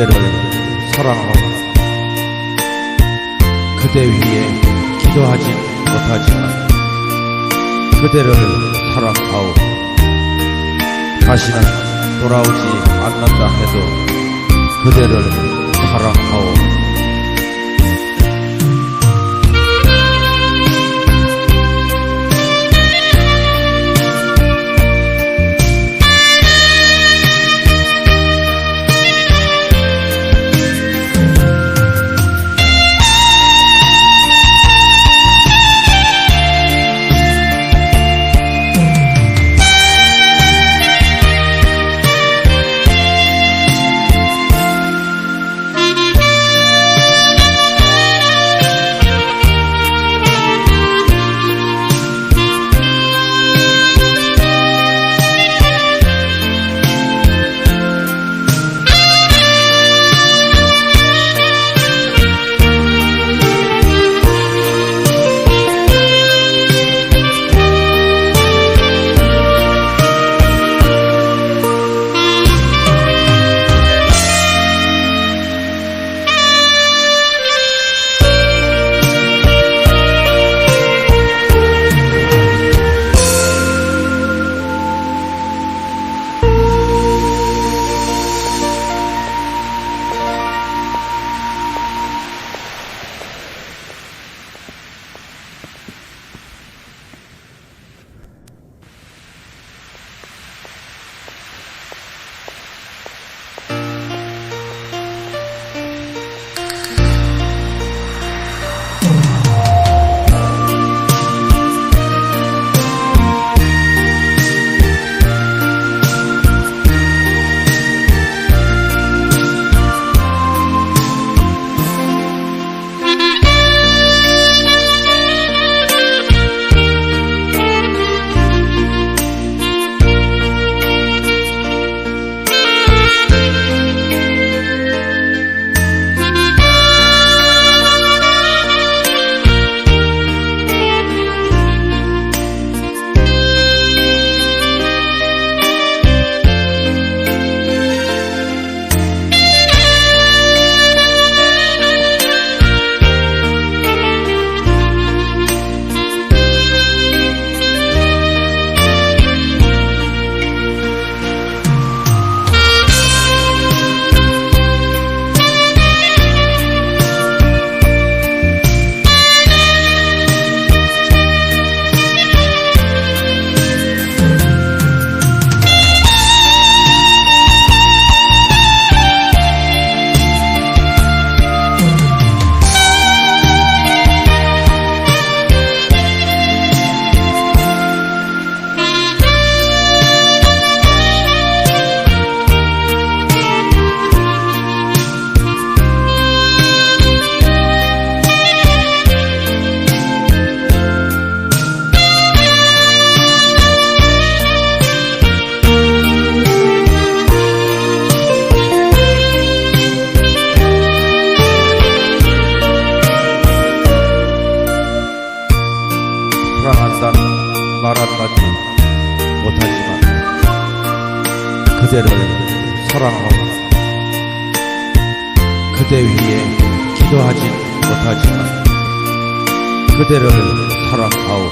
그대를 사랑하고 그대 위에 기도하진 못하지만 그대를 사랑하오. 다시는 돌아오지 않는다 해도 그대를 사랑하오 그대를 사랑하고 그대 위에 기도하진 못하지만 그대를 사랑하오.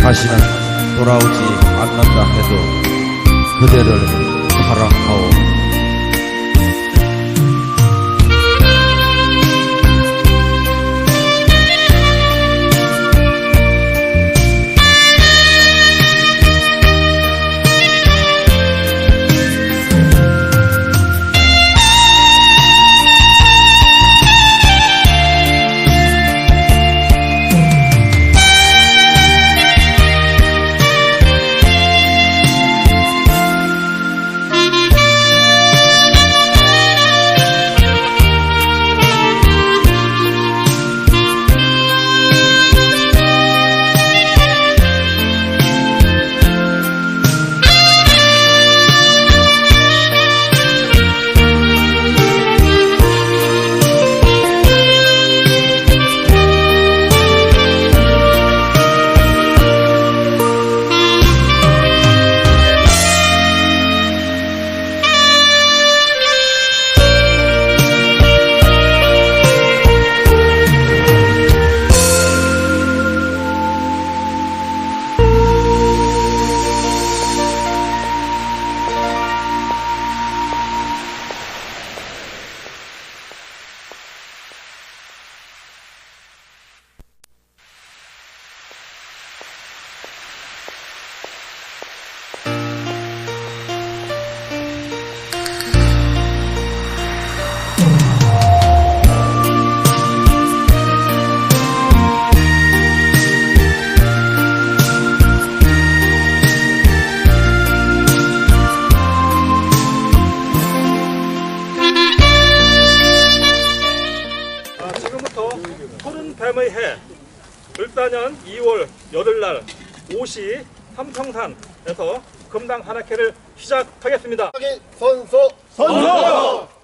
다시는 돌아오지 않는다 해도 그대를 사랑하오 금당 하나캐를 시작하겠습니다. 선수. 선수!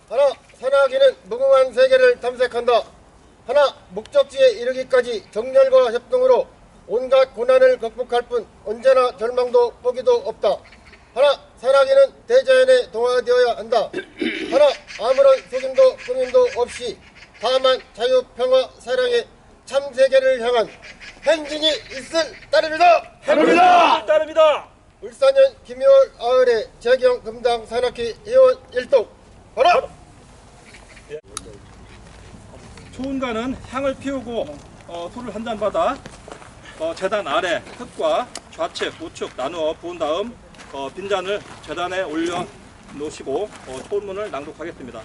하나 산악이는 무궁한 세계를 탐색한다. 하나 목적지에 이르기까지 정열과 협동으로 온갖 고난을 극복할 뿐 언제나 절망도 포기도 없다. 하나 산악이는 대자연에 동화되어야 한다. 하나 아무런 속임도 꾸밈도 없이 다만 자유 평화 사랑의 참 세계를 향한 행진이 있을 따릅니다! 따릅니다. 울산현 김효월 아을의 재경 금당 산악회 회원 일동 바로 초운가는 향을 피우고 어, 술을 한잔 받아 어, 재단 아래 흙과 좌측, 우측 나누어 부은 다음 어, 빈잔을 재단에 올려 놓으시고 어, 초운문을 낭독하겠습니다.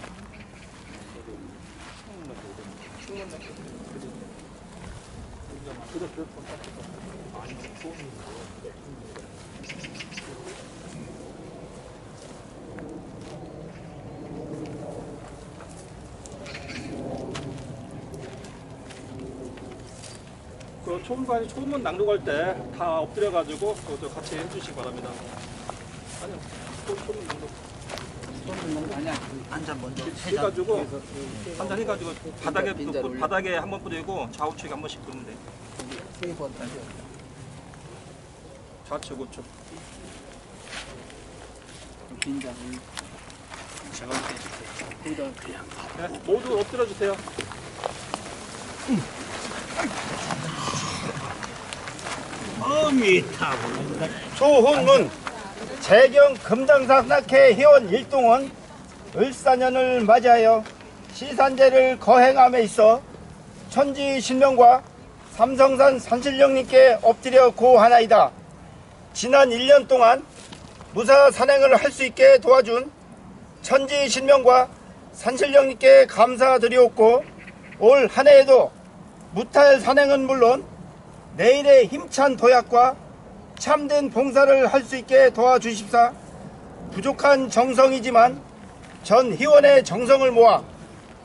그 초음관이 초음문 낭독할 때 다 엎드려 가지고 그저 같이 해주시기 바랍니다. 아니요, 초- 초음문 낭독. 아니야 한잔 먼저 해가지고 한잔 해가지고 바닥에 또 바닥에 한 번 뿌리고 좌우측에 한 번씩 뿌리면 돼. 세번 좌측 우측. 빈장 제가 거기다 그냥 네, 모두 엎드려 주세요. 조훈문 재경 금당산악회 회원 일동은 을사년을 맞이하여 시산제를 거행함에 있어 천지 신명과 삼성산 산신령님께 엎드려 고하나이다. 지난 1년 동안 무사 산행을 할 수 있게 도와준 천지 신명과 산신령님께 감사드리옵고 올 한 해에도 무탈 산행은 물론 내일의 힘찬 도약과 참된 봉사를 할 수 있게 도와주십사. 부족한 정성이지만 전 회원의 정성을 모아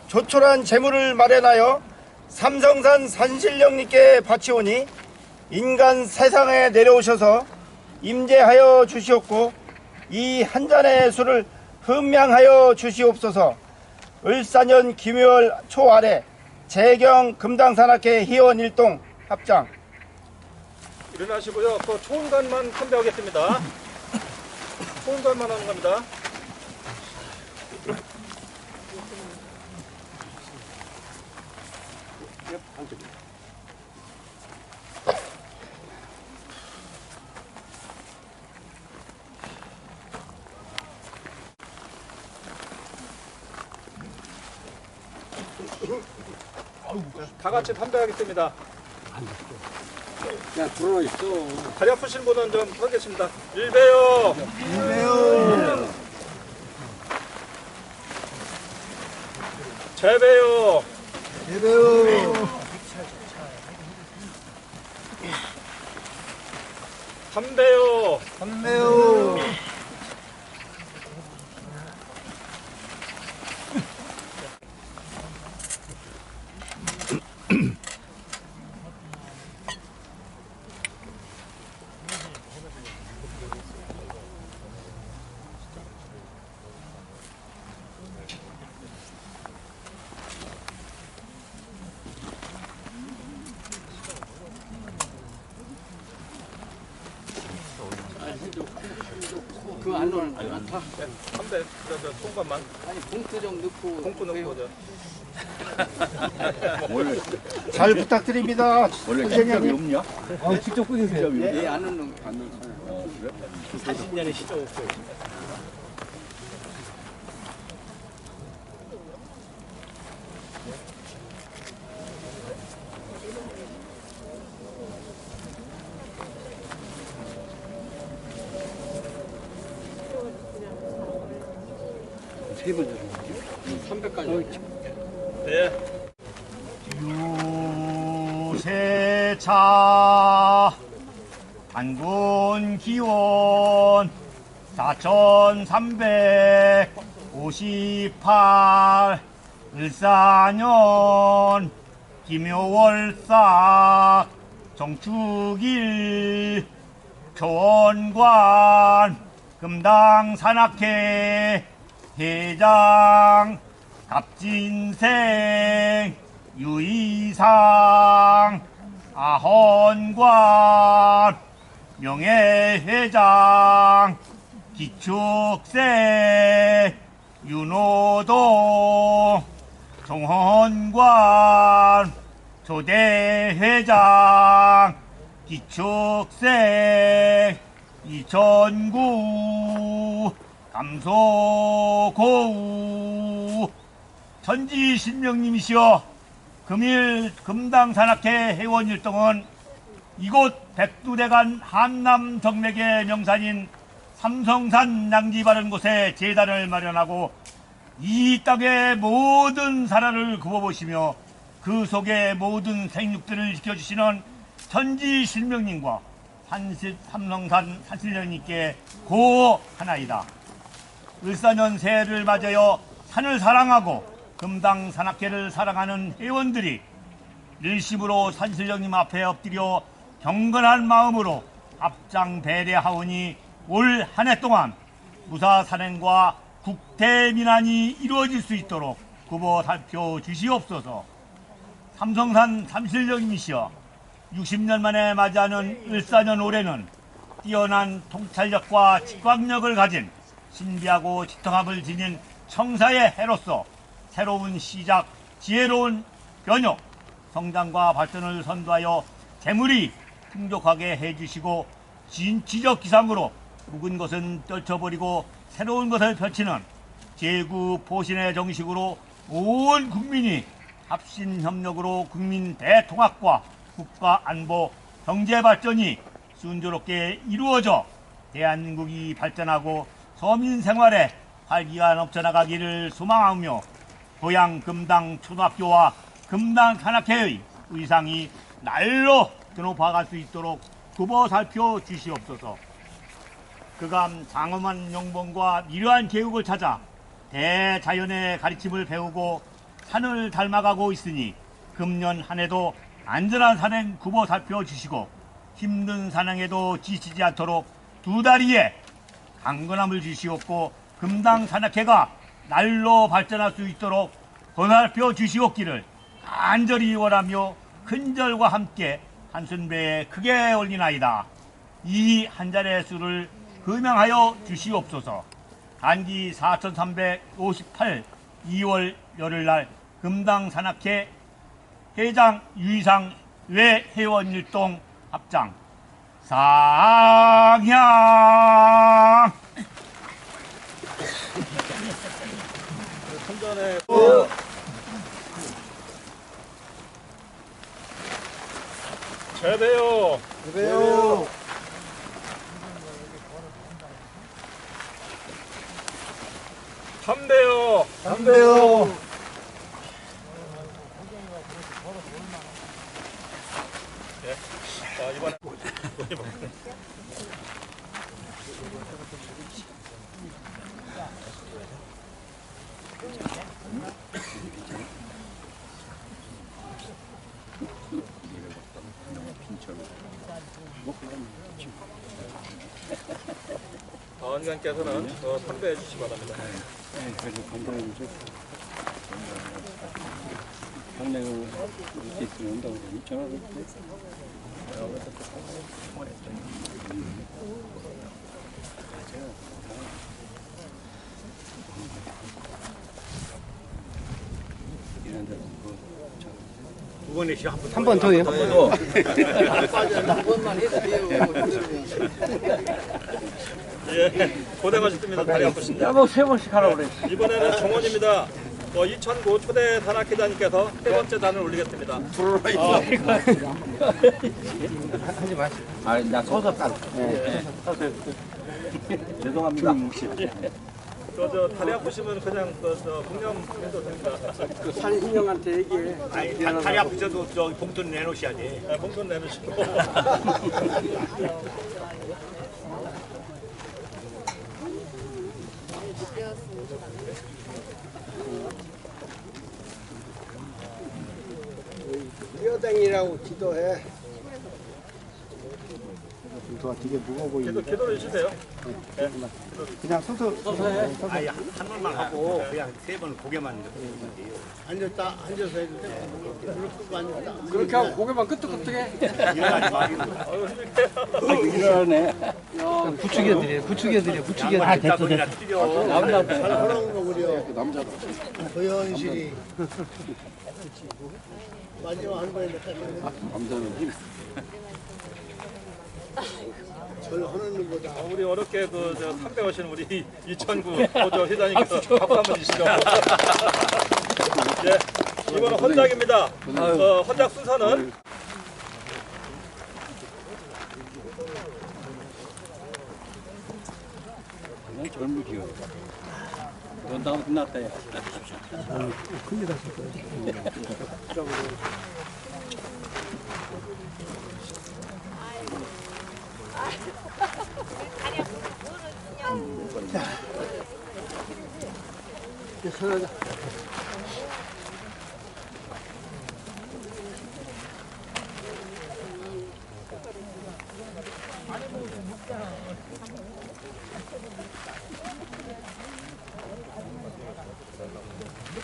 조촐한 재물을 마련하여 삼성산 산신령님께 바치오니 인간 세상에 내려오셔서 임재하여 주시옵고 이 한 잔의 술을 흠양하여 주시옵소서. 을사년 김효월 초 아래 재경 금당산악회 회원 일동 합장 일어나시고요. 그 초음관만 판매하겠습니다. 초음관만 하는 겁니다. 다 같이 판매하겠습니다. 야 들어와 있어 다리 아프신 분은 좀 하겠습니다. 일배요. 일배요. 재배요. 재배요. 한배요. 그 안으로는 안 타? 한배. 저, 저, 총관만. 아니 봉투 좀 넣고 공포 넣고 저. 잘 부탁드립니다. 원래 선생님. 시점이 없냐? 얘 안은 넣 세번 들어 300까지 네. 유세차 단군 기원 4358 을사년 김효월삭 정축일 초원관 금당 산악회 회장 갑진생 유이상 아헌관 명예회장 기축세 윤호동 종헌관 조대회장 기축세 이천구 감소고우. 전지신명님이시여 금일 금당산악회 회원 일동은 이곳 백두대간 한남 정맥의 명산인 삼성산 양지 바른 곳에 재단을 마련하고 이 땅의 모든 사라를 구워보시며 그 속의 모든 생육들을 지켜주시는 천지신명님과 삼성산 산신령님께 고하나이다. 을사년 새해를 맞아여 산을 사랑하고 금당 산악회를 사랑하는 회원들이 일심으로 산신령님 앞에 엎드려 경건한 마음으로 앞장 배례하오니 올 한 해 동안 무사 산행과 국태민안이 이루어질 수 있도록 구보 살펴 주시옵소서. 삼성산 삼신령님이시여 60년 만에 맞이하는 을사년 올해는 뛰어난 통찰력과 직광력을 가진 신비하고 지통함을 지닌 청사의 해로서 새로운 시작, 지혜로운 변혁, 성장과 발전을 선도하여 재물이 풍족하게 해주시고 진취적 기상으로 묵은 것은 떨쳐버리고 새로운 것을 펼치는 제구 포신의 정식으로 온 국민이 합신협력으로 국민 대통합과 국가 안보, 경제 발전이 순조롭게 이루어져 대한민국이 발전하고 서민 생활에 활기가 넘쳐나가기를 소망하며 고향 금당 초등학교와 금당 산악회의 의상이 날로 드높아갈 수 있도록 두버 살펴 주시옵소서. 그감 장엄한 영봉과 미려한 계획을 찾아 대자연의 가르침을 배우고 산을 닮아가고 있으니 금년 한 해도 안전한 산행 굽어 살펴 주시고 힘든 산행에도 지치지 않도록 두 다리에 강건함을 주시옵고 금당 산악회가 날로 발전할 수 있도록 보살펴 주시옵기를 간절히 원하며 큰절과 함께 한순배에 크게 올리나이다. 이 한 잔의 술을 금양하여 주시옵소서. 단기 4358 2월 열흘날 금당 산악회 회장 유이상 외 회원 일동 합장 상향 선전에 재배요. 그래요. 담배요. 담배요. 자 이번에 다 원관께서는 어, 선배해 주시기 바랍니다. 한번 더요. 한 번만 해도 돼요. 예, 고생하셨습니다. 다리 아프신데. 뭐세 번씩 하라고 그래. 이번에는 정원입니다. 어, 2009 초대 단학회장님께서 세 번째 단을 올리겠습니다. 저, 저 다리 아프시면 그냥 그, 저 공념해도 됩니다. 산신령한테 얘기해. 아니 다- 다리 아프셔도 저 봉투 내놓으셔야지 네, 봉돈 내놓으시고. 여당이라고 기도해. 좋아. 되게 무거워 보이는 기도, 기도를 해주세요. 그냥 서서 서서 해. 아니 한 번만 하고 그냥 세 번 고개만 이렇게 앉았다 앉아서 해도 돼. 무릎 꿇고 앉았다. 그렇게 하고 고개만 끄덕끄덕해. 일어나지 말고 일어나네. 부추겨 드려, 부추겨 드려, 부추겨 드려. 아 됐어 됐어 사랑하는 거 우려 남자다. 도현실이 마지막 한 번에 몇 남자는 힘. 절 하는 것보다 어, 우리 어렵게 그저 참배하시는 우리 이천구 보조 회장님께서 박수 한번 주시죠. 네, 이번은 헌작입니다. 어, 헌작 순서는 젊으시오. 넌 다음 끝났다, 야.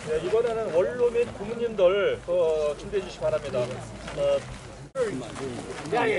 네, 이번에는 원로 및 부모님들 어, 준비해 주시기 바랍니다. 어,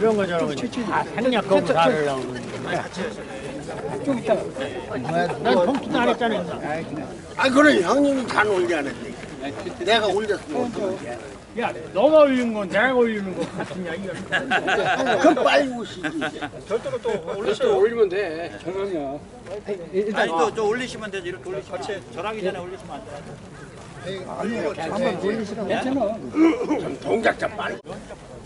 런 거 저런 거. 아, 생략 검사를 좀 이따. 난 봉투도 안 했잖아. 아 그래 형님이 잘 올려야지. 내가 올렸어. 야, 너가 올리는 건 내가 올리는 거 같은 이야기야. 그럼 빨리 오시지. 별도로 또 올리셔요. 올리면 돼. 저녁이야. 일단 아니 또저 올리시면 되지 이렇게 올리시면 같이 절하기 전에 올리시면 안 돼요 한번 올리시라고 했잖아. 동작자 빨리.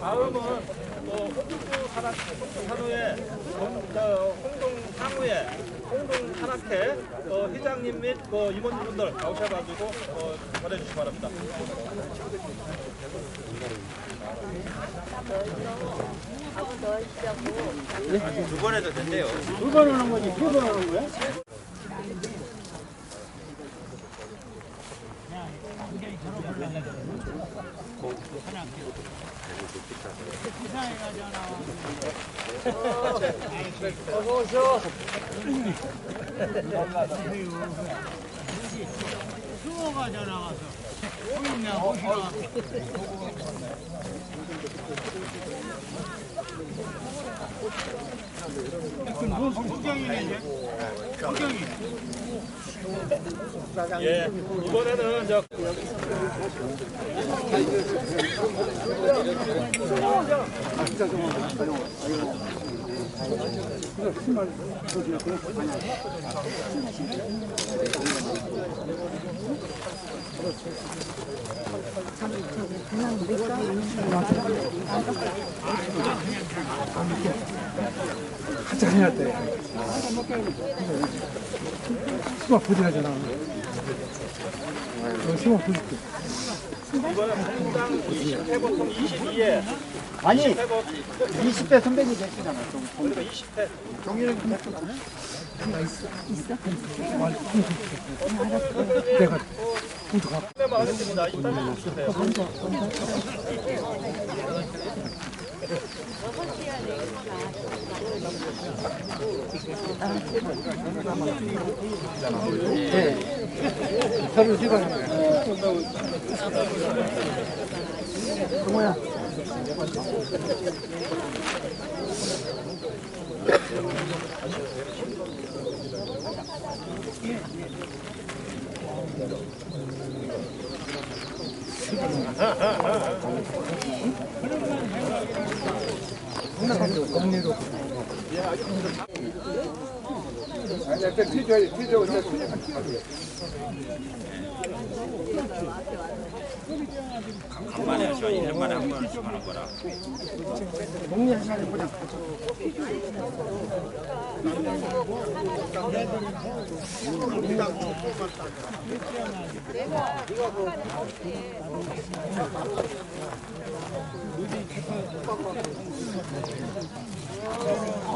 다음은 또 홍두 산악, 산후에 홍- 홍동 상후에 홍동 산악회 어, 회장님 및그 임원분들 나오셔가지고 어, 전해주시기 바랍니다. 두번 해도 된대요 두 번 오는 거지, 세 번 오는 거야? 하나 끼고. 이상해 가잖아. 어서 오셔. 수호가 전화 와서 보이냐 보시라. 국경이네 이제? 국경이. 예, 이번에는 저 이번에 공당 20회 보통 22회 아니, 20회 20대 선배님 됐잖아. 우리가 20회 내가 선배만 하겠습니다. 이따 해주세 요. 서류 찍어. 간만에 하시면 1년 만에 한 번씩 하는 거라.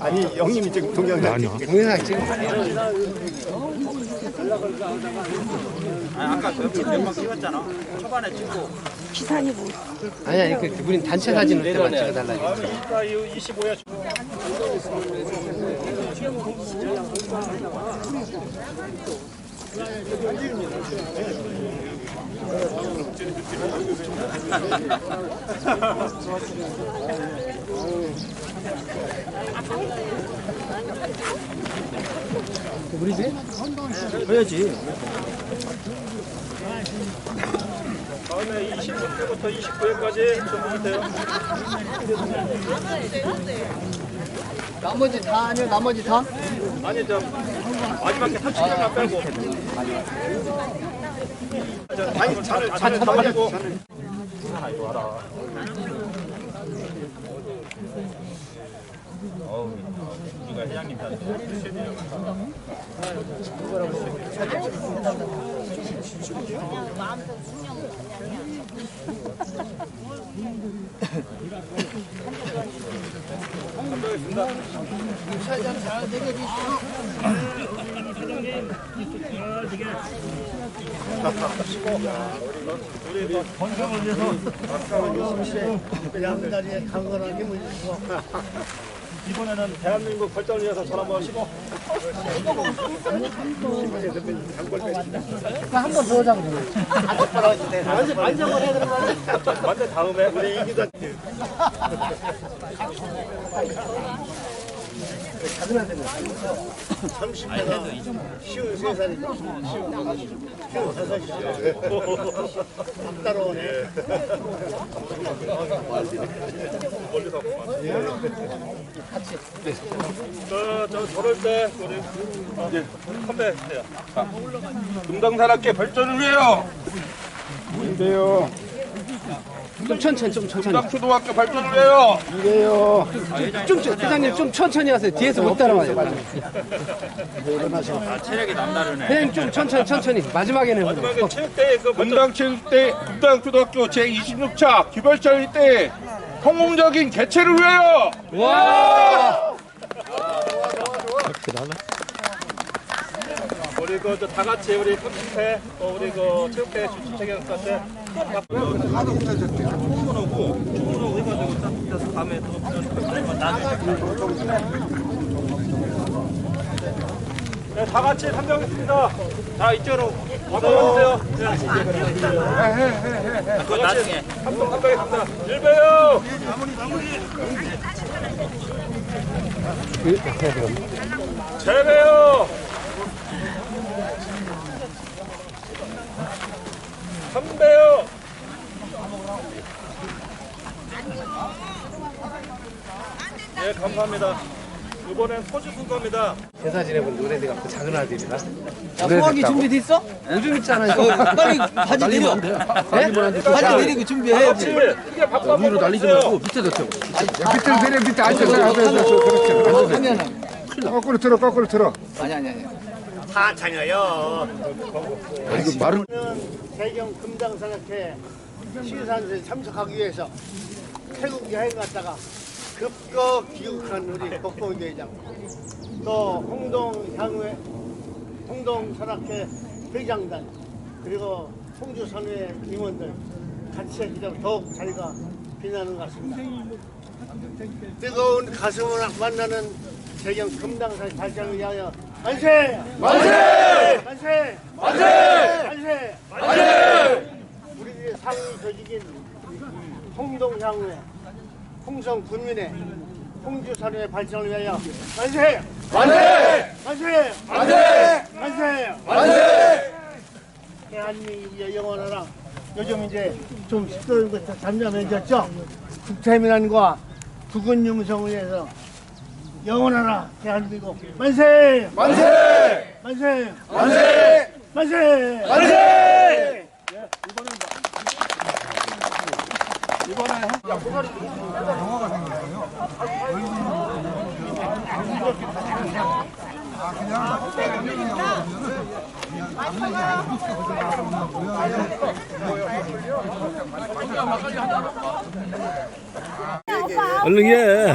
아니 형님이 지금 동영상 아니, 아까 그 몇번 찍었잖아. 초반에 찍고. 아니 아니 그 우린 단체 사진을 때만 찍어달라고 이따 이후 25회 다음에 26회부터 29회까지 접으세요. 나머지 다 아니요 나머지 다? 아니 저 마지막에 30개만 빼고 아니 잔을 다 가지고 우리가 회장님 다 이번에는 대한민국 발전을 위해서 전 한번 쉬고. 한번 더 하자고 완전 다음에 우리 이기 다 쉬운 세 살이 쉬운 다섯이죠 따라오네 저, 저 저럴 때 우리 이제. 금강산학계 발전을 위해요. 좀 천천히 좀 천천히. 금강초등학교 발전을 위해요. 좀 좀, 회장님 좀 천천히 하세요. 뒤에서 못 따라와요. 아, 체력이 남다르네. 회장님 좀 천천히 천천히. 마지막에는 마지막에 체육대회 그 금강체육대 금강초등학교 제 26차 기별절 때 성공적인 개최를 위하여. 와 우리 그다 같이 우리 컴퓨터 어, 우리 그 체육대회 주최경한테 주문하고 주문하고 해가지고 딱 다음에 또 네, 다 같이 판정했습니다. 자, 이쪽으로 와보세요. 네. 그거 나중에. 한번 판정했습니다. 일배요. 재배요. 삼배요. 네, 감사합니다. 이번엔 소지순 겁니다. 대사 지내본 노래대가 그 작은 아들이라 소화기 준비됐어? 요즘 있잖아요 네? 빨리 바지 내려. 바지 내리고. 이게 밥밥 위로 날리지 말고 밑에 뒀죠. 밑으로 내려 밑에 앉아서 하면은 거꾸로 들어 거꾸로 들어 아니 아니 아니. 다 자녀요. 이거 말을 세경 금강산학회 시산소에 참석하기 위해서 태국 여행 갔다가 급거 귀국한 우리 복봉 대장. 또 홍동 향후회 홍동 설악회 회장단 그리고 홍주 선회 임원들 같이 해주자면 더욱 자리가 빛나는 것 같습니다. 뜨거운 가슴을 만나는 재경 금당산 발전을 위하여 만세! 만세! 만세! 만세! 만세! 우리들의 상위 조직인 홍동향후회 홍성 군민회 홍주산의 발전을 위하여 만세! 만세! 만세! 만세! 만세! 만세! 대한민국의 영원하라. 요즘 이제 좀 시끄러운 것 잠잠해졌죠? 국태민안과 국은 융성을 위해서 영원하라 대한민국 만세! 만세! 만세! 만세! 만세! 만세! 얼른 해.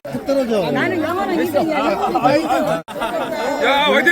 나는 영어는 2등이야. 야, 화이팅!